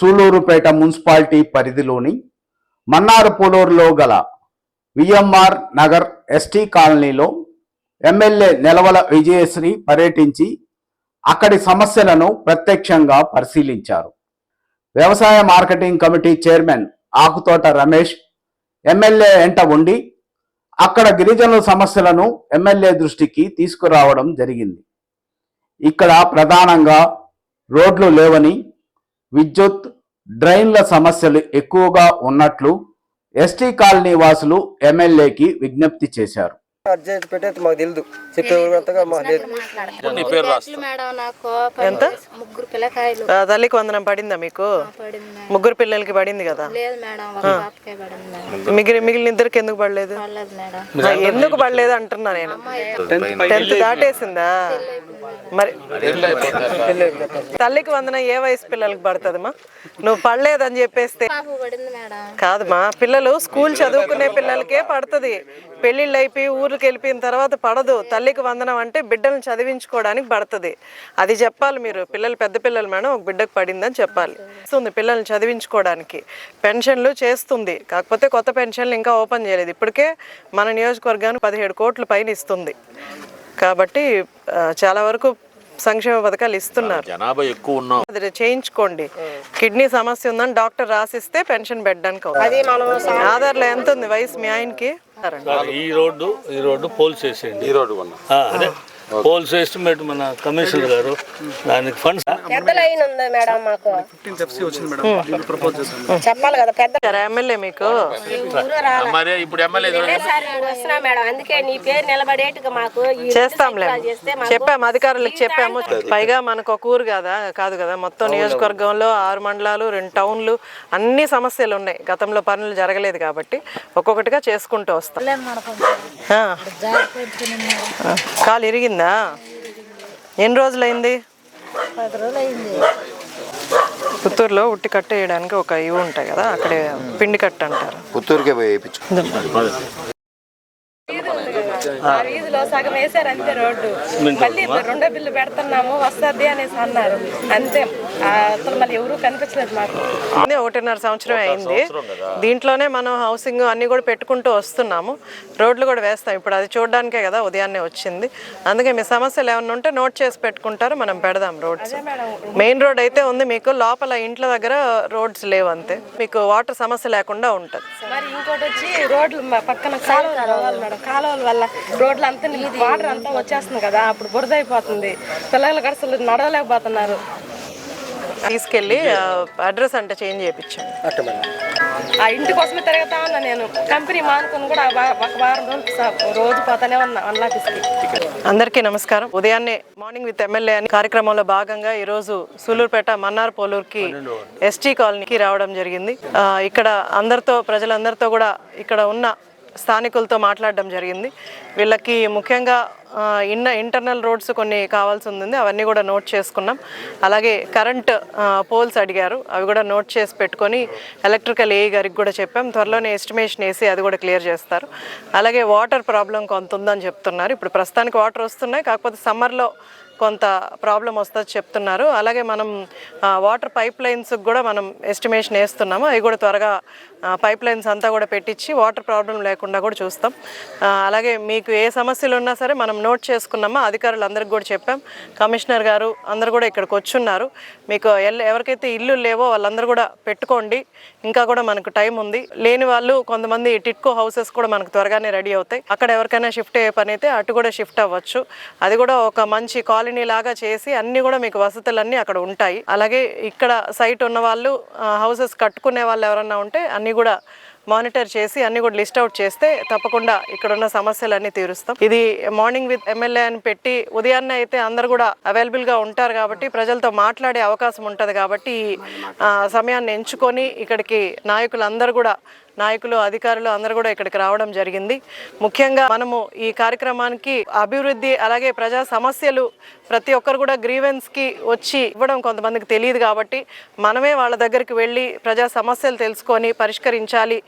Sullurpeta municipality పరిధిలోని మన్నారపులూరులో గల విఎంఆర్ నగర్ ఎస్టీ కాలనీలో ఎమ్మెల్యే నెలవల విజయశ్రీ పర్యటించి అక్కడి సమస్యలను ప్రత్యక్షంగా పరిశీలించారు. వ్యవసాయ marketing committee chairman Akuthota Ramesh MLA ఎంట ఉండి అక్కడ గిరిజనుల సమస్యలను ఎమ్మెల్యే దృష్టికి తీసుకురావడం జరిగింది. ఇక్కడ ప్రధానంగా రోడ్లు లేవని విద్యుత్ డ్రైన్ల సమస్యలు ఎక్కువగా ఉన్నట్లు ఎస్టీ కాలనీ వాసులు ఎమ్మెల్యేకి విజ్ఞప్తి చేశారు. అర్జెంట్ పెట్టేది మాకు తెలియదు చెప్పేంతగా మాకు లేదు. నీ పేరు రాస్తా. మేడం నాకు ఎంత? ముగ్గురు పిల్లకాయలు. ఆ, తల్లికి వందనం పడిందా మీకు. ముగ్గురు పిల్లలకి పడింది కదా? లేదు మేడం ఒక పాపకే పడింది మేడం. మిగిలిన మిగిలిన ఇద్దరికి ఎందుకు పడలేదు? ఎందుకు పడలేదు అంటున్నా నేను. టెన్త్ దాటేసిందా? మరి తల్లికి వందనం ఏ వయసు పిల్లలకి పడుతుందమ్మా? నువ్వు పడలేదని చెప్పేస్తే కాదమ్మా పిల్లలు స్కూల్ చదువుకునే పిల్లలకే పడుతుంది. పెళ్ళిళ్ళు అయిపోయి ఊర్లకు వెళ్ళిపోయిన తర్వాత పడదు. తల్లికి వందనం అంటే బిడ్డలను చదివించుకోవడానికి పడుతుంది. అది చెప్పాలి మీరు. పిల్లలు పెద్ద పిల్లలు మేడం ఒక బిడ్డకు పడిందని చెప్పాలి. ఇస్తుంది పిల్లల్ని చదివించుకోవడానికి. పెన్షన్లు చేస్తుంది. కాకపోతే కొత్త పెన్షన్లు ఇంకా ఓపెన్ చేయలేదు. ఇప్పటికే మన నియోజకవర్గానికి పదిహేడు కోట్ల పైన ఇస్తుంది. కాబట్టి చాలా వరకు సంక్షేమ పథకాలు ఇస్తున్నారు. జనాభా ఎక్కువ ఉన్నాం. అది చేయించుకోండి. కిడ్నీ సమస్య ఉందని డాక్టర్ రాసిస్తే పెన్షన్ పెట్టడానికి. ఆధార్లో ఎంత ఉంది వయసు మీ ఆయనకి? సార్ ఈ రోడ్డు ఈ రోడ్డు పోల్స్ వేసేయండి. ఈ రోడ్డు అదే. పోల్స్ ఎస్టిమేట్ మన కమిషనర్ గారు. దానికి ఫండ్స్ పెద్ద లైన్ ఉంది మేడం మాకు. చెప్పాలి కదా పెద్ద ఎమ్మెల్యే మీకు. మరి ఇప్పుడు ఎమ్మెల్యే సారి వస్తున్నా మేడం. అందుకే నీ పేరు నిలబడేట్టుగా మాకు చేస్తాంలే. చెప్పాము అధికారులకు చెప్పాము. పైగా మనకు ఒక ఊరు కదా కాదు కదా మొత్తం నియోజకవర్గంలో ఆరు మండలాలు రెండు టౌన్లు అన్ని సమస్యలు ఉన్నాయి. గతంలో పనులు జరగలేదు కాబట్టి ఒక్కొక్కటిగా చేసుకుంటూ వస్తాం. కాలు ఇరిగిందా? ఎన్ని రోజులైంది? పుత్తూరులో ఉట్టి కట్ట వేయడానికి ఒక ఇవి ఉంటాయి కదా అక్కడే పిండి కట్ట అంటారు. పుత్తూరుకే పోయి వేయించు. వీధిలో సగం వేసారు అంతే రోడ్డు. మళ్ళీ రెండో బిల్లు పెడుతున్నాము వస్తుంది అనేసి అన్నారు. అంతే. అసలు మళ్ళీ ఎవరు కనిపించలేదు మాకు. అదే ఒకటిన్నర సంవత్సరం అయింది దీంట్లోనే మనం హౌసింగ్ అన్ని కూడా పెట్టుకుంటూ వస్తున్నాము. రోడ్లు కూడా వేస్తాం. ఇప్పుడు అది చూడడానికే కదా ఉదయాన్నే వచ్చింది. అందుకే మీ సమస్యలు ఏమైనా ఉంటే నోట్ చేసి పెట్టుకుంటారు. మనం పెడదాం రోడ్స్. మెయిన్ రోడ్ అయితే ఉంది మీకు. లోపల ఇంట్ల దగ్గర రోడ్స్ లేవు అంతే. మీకు వాటర్ సమస్య లేకుండా ఉంటుంది. మరి ఇంకోటి వచ్చి రోడ్లు పక్కన కాలువలు కావాలి మేడం. కాలువల వల్ల రోడ్లు అంతా వాటర్ అంతా వచ్చేస్తుంది కదా. అప్పుడు బురద అయిపోతుంది పిల్లలు కూడా అసలు నడవలేకపోతున్నారు. తీసుకెళ్ళి అడ్రస్ అంటే చేంజ్ మేడం ఆ ఇంటి కోసమే తిరుగుతా ఉన్నా నేను. కంపెనీ మానుకుని కూడా ఒక వారం రోజులు రోజు పోతానే ఉన్నా వన్ ఆఫీస్కి అందరికీ నమస్కారం. ఉదయాన్నే మార్నింగ్ విత్ ఎమ్మెల్యే అని కార్యక్రమంలో భాగంగా ఈరోజు సూలూరుపేట మన్నార్ పోలూరుకి ఎస్టీ కాలనీకి రావడం జరిగింది. ఇక్కడ అందరితో ప్రజలందరితో కూడా ఇక్కడ ఉన్న స్థానికులతో మాట్లాడడం జరిగింది. వీళ్ళకి ముఖ్యంగా ఇన్న ఇంటర్నల్ రోడ్స్ కొన్ని కావాల్సి ఉంది అవన్నీ కూడా నోట్ చేసుకున్నాం. అలాగే కరెంట్ పోల్స్ అడిగారు అవి కూడా నోట్ చేసి పెట్టుకొని ఎలక్ట్రికల్ ఏ గారికి కూడా చెప్పాం. త్వరలోనే ఎస్టిమేషన్ వేసి అది కూడా క్లియర్ చేస్తారు. అలాగే వాటర్ ప్రాబ్లం కొంత ఉందని చెప్తున్నారు. ఇప్పుడు ప్రస్తుతానికి వాటర్ వస్తున్నాయి కాకపోతే సమ్మర్లో కొంత ప్రాబ్లం వస్తుంది చెప్తున్నారు. అలాగే మనం వాటర్ పైప్ లైన్స్ కూడా మనం ఎస్టిమేషన్ వేస్తున్నాము. అవి కూడా త్వరగా పైప్ లైన్స్ అంతా కూడా పెట్టించి వాటర్ ప్రాబ్లం లేకుండా కూడా చూస్తాం. అలాగే మీకు ఏ సమస్యలు ఉన్నా సరే మనం నోట్ చేసుకున్నామా? అధికారులు అందరికి కూడా చెప్పాం. కమిషనర్ గారు అందరు కూడా ఇక్కడికి వచ్చున్నారు. మీకు ఎల్- ఎవరికైతే ఇల్లు లేవో వాళ్ళందరూ కూడా పెట్టుకోండి. ఇంకా కూడా మనకు టైం ఉంది. లేని వాళ్ళు కొంతమంది టిట్కో హౌసెస్ కూడా మనకు త్వరగానే రెడీ అవుతాయి. అక్కడ ఎవరికైనా షిఫ్ట్ అయ్యే పని అయితే అటు కూడా షిఫ్ట్ అవ్వచ్చు. అది కూడా ఒక మంచి కాలనీ లాగా చేసి అన్ని కూడా మీకు వసతులన్నీ అక్కడ ఉంటాయి. అలాగే ఇక్కడ సైట్ ఉన్న వాళ్ళు హౌసెస్ కట్టుకునే వాళ్ళు ఎవరన్నా ఉంటే అన్ని కూడా మానిటర్ చేసి అన్ని కూడా లిస్ట్ అవుట్ చేస్తే తప్పకుండా ఇక్కడ ఉన్న సమస్యలన్నీ తీరుస్తాం. ఇది మార్నింగ్ విత్ ఎమ్మెల్యే అని పెట్టి ఉదయాన్నే అయితే అందరు కూడా అవైలబుల్గా ఉంటారు కాబట్టి ప్రజలతో మాట్లాడే అవకాశం ఉంటుంది కాబట్టి ఈ, సమయాన్ని ఎంచుకొని ఇక్కడికి నాయకులందరూ కూడా నాయకులు అధికారులు అందరూ కూడా ఇక్కడికి రావడం జరిగింది. ముఖ్యంగా మనము ఈ కార్యక్రమానికి అభివృద్ధి అలాగే ప్రజా సమస్యలు ప్రతి ఒక్కరు కూడా గ్రీవెన్స్కి వచ్చి ఇవ్వడం కొంతమందికి తెలియదు కాబట్టి మనమే వాళ్ళ దగ్గరికి వెళ్ళి ప్రజా సమస్యలు తెలుసుకొని పరిష్కరించాలి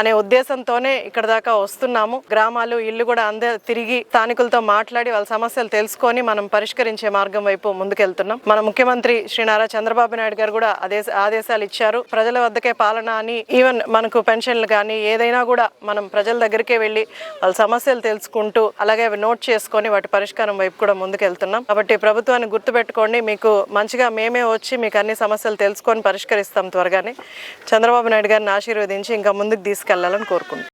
అనే ఉద్దేశంతోనే ఇక్కడ దాకా వస్తున్నాము. గ్రామాలు ఇల్లు కూడా అంద తిరిగి స్థానికులతో మాట్లాడి వాళ్ళ సమస్యలు తెలుసుకొని మనం పరిష్కరించే మార్గం వైపు ముందుకెళ్తున్నాం. మన ముఖ్యమంత్రి శ్రీ నారా చంద్రబాబు నాయుడు గారు కూడా ఆదేశ ఆదేశాలు ఇచ్చారు. ప్రజల వద్దకే పాలన అని ఈవెన్ మనకు పెన్షన్ పెన్షన్లు కానీ ఏదైనా కూడా మనం ప్రజల దగ్గరికే వెళ్ళి వాళ్ళ సమస్యలు తెలుసుకుంటూ అలాగే అవి నోట్ చేసుకొని వాటి పరిష్కారం వైపు కూడా ముందుకెళ్తున్నాం. కాబట్టి ప్రభుత్వాన్ని గుర్తుపెట్టుకోండి. మీకు మంచిగా మేమే వచ్చి మీకు అన్ని సమస్యలు తెలుసుకొని పరిష్కరిస్తాం త్వరగానే. చంద్రబాబు నాయుడు గారిని ఆశీర్వదించి ఇంకా ముందుకు తీసుకెళ్ళాలని కోరుకుంటున్నాం.